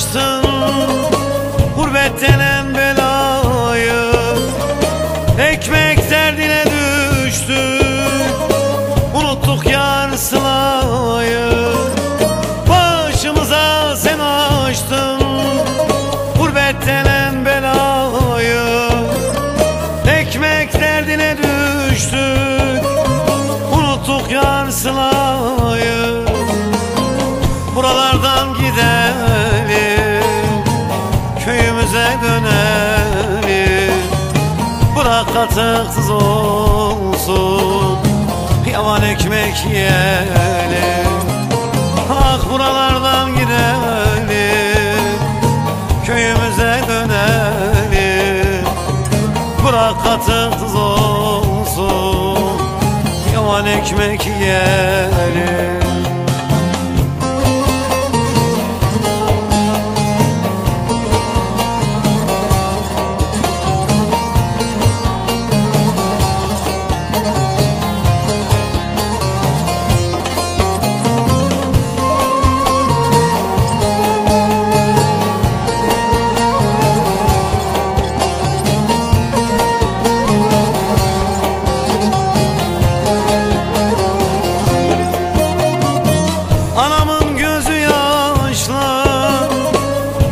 Açtın Gurbet denen belayı. Ekmek derdine düştük Unuttuk yar sılayı. Başımıza sen açtın Gurbet denen belayı. Ekmek derdine düştük Unuttuk yar sılayı katıksız olsun. Yavan ekmek yiyelim. Ah buralardan gidelim. Köyümüze dönelim. Bırak katıksız olsun. Yavan ekmek yiyelim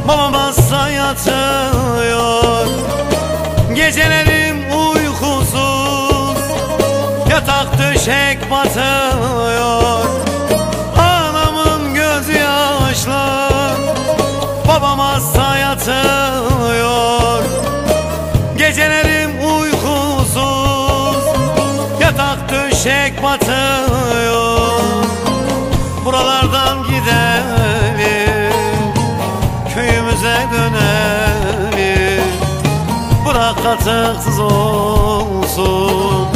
Babam hasta yatıyor. Gecelerim uykusuz. Yatak döşek batıyor. Anamın gözü yaşlı Babam hasta yatıyor Gecelerim uykusuz. Yatak döşek batıyor Bırak katıksız olsun.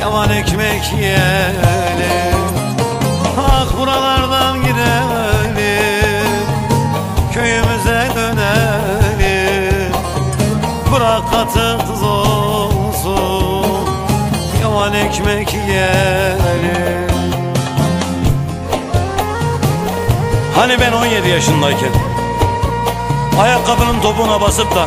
Yavan ekmek yiyelim. Ah buralardan gidelim. Köyümüze dönelim. Bırak katıksız olsun. Yavan ekmek yiyelim. Hani ben 17 yaşındayken Ayakkabının topuğuna basıp da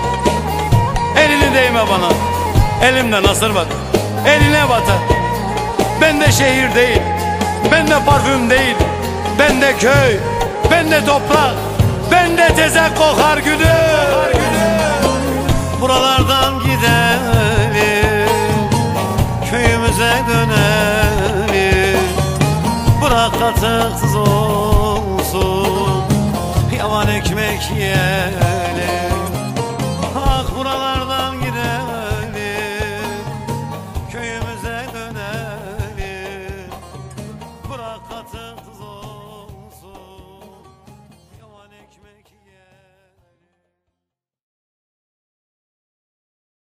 Elimde nasır var Eline batar Ben de şehir değil Ben de parfüm değil Ben de köy Ben de toprak Ben de tezek kokar gülüm Buralardan gidelim Köyümüze dönelim. Bırak katıksız olsun Yavan ekmek yiyelim